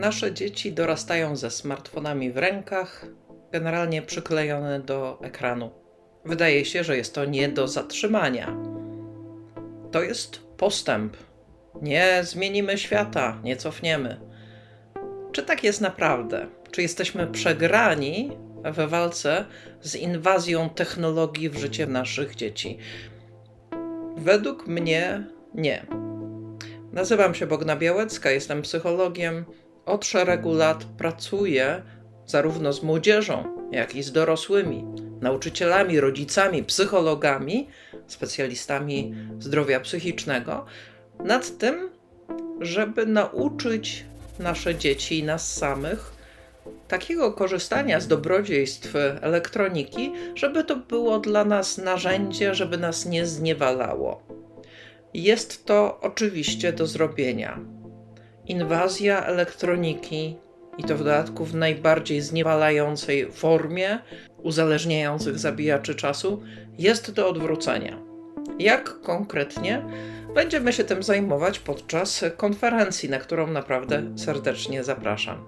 Nasze dzieci dorastają ze smartfonami w rękach, generalnie przyklejone do ekranu. Wydaje się, że jest to nie do zatrzymania. To jest postęp. Nie zmienimy świata, nie cofniemy. Czy tak jest naprawdę? Czy jesteśmy przegrani we walce z inwazją technologii w życie naszych dzieci? Według mnie nie. Nazywam się Bogna Białecka, jestem psychologiem. Od szeregu lat pracuję zarówno z młodzieżą, jak i z dorosłymi, nauczycielami, rodzicami, psychologami, specjalistami zdrowia psychicznego, nad tym, żeby nauczyć nasze dzieci i nas samych takiego korzystania z dobrodziejstw elektroniki, żeby to było dla nas narzędzie, żeby nas nie zniewalało. Jest to oczywiście do zrobienia. Inwazja elektroniki i to w dodatku w najbardziej zniewalającej formie, uzależniających zabijaczy czasu, jest do odwrócenia. Jak konkretnie? Będziemy się tym zajmować podczas konferencji, na którą naprawdę serdecznie zapraszam.